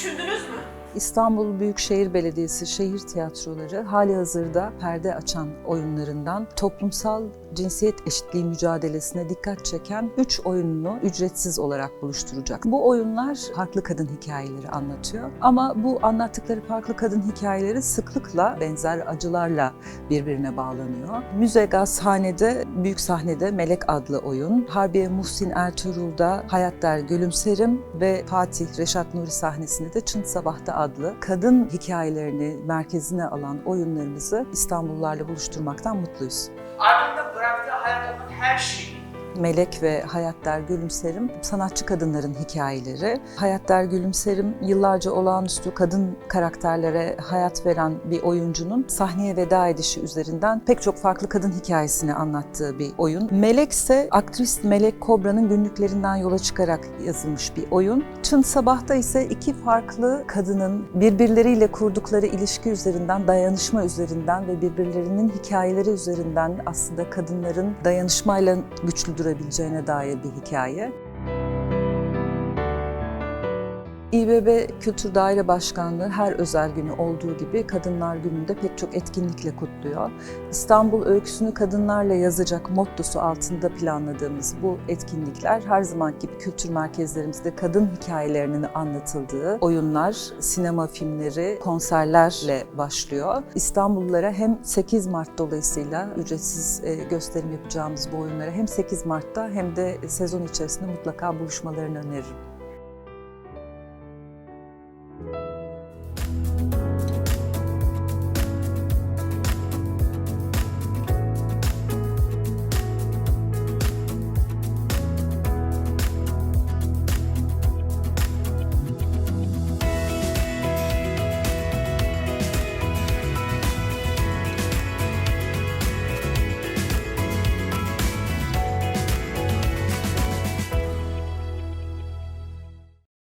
düşündünüz mü? İstanbul Büyükşehir Belediyesi şehir tiyatroları hali hazırda perde açan oyunlarından toplumsal cinsiyet eşitliği mücadelesine dikkat çeken 3 oyununu ücretsiz olarak buluşturacak. Bu oyunlar farklı kadın hikayeleri anlatıyor ama bu anlattıkları farklı kadın hikayeleri sıklıkla benzer acılarla birbirine bağlanıyor. Müze Gazhane'de, büyük sahnede Melek adlı oyun, Harbiye Muhsin Ertuğrul'da Hayat Der Gülümserim ve Fatih Reşat Nuri sahnesinde de Çın Sabah'ta adlı kadın hikayelerini merkezine alan oyunlarımızı İstanbullularla buluşturmaktan mutluyuz. Ardında Melek ve Hayat Der Gülümserim sanatçı kadınların hikayeleri. Hayat Der Gülümserim yıllarca olağanüstü kadın karakterlere hayat veren bir oyuncunun sahneye veda edişi üzerinden pek çok farklı kadın hikayesini anlattığı bir oyun. Melek ise aktris Melek Kobra'nın günlüklerinden yola çıkarak yazılmış bir oyun. Çın Sabah'ta ise iki farklı kadının birbirleriyle kurdukları ilişki üzerinden, dayanışma üzerinden ve birbirlerinin hikayeleri üzerinden aslında kadınların dayanışmayla güçlü durabileceğine dair bir hikaye. İBB Kültür Daire Başkanlığı her özel günü olduğu gibi Kadınlar Günü'nde pek çok etkinlikle kutluyor. İstanbul öyküsünü kadınlarla yazacak mottosu altında planladığımız bu etkinlikler her zaman gibi kültür merkezlerimizde kadın hikayelerinin anlatıldığı oyunlar, sinema filmleri, konserlerle başlıyor. İstanbullulara hem 8 Mart dolayısıyla ücretsiz e, gösterim yapacağımız bu oyunlara hem 8 Mart'ta hem de sezon içerisinde mutlaka buluşmalarını öneririm.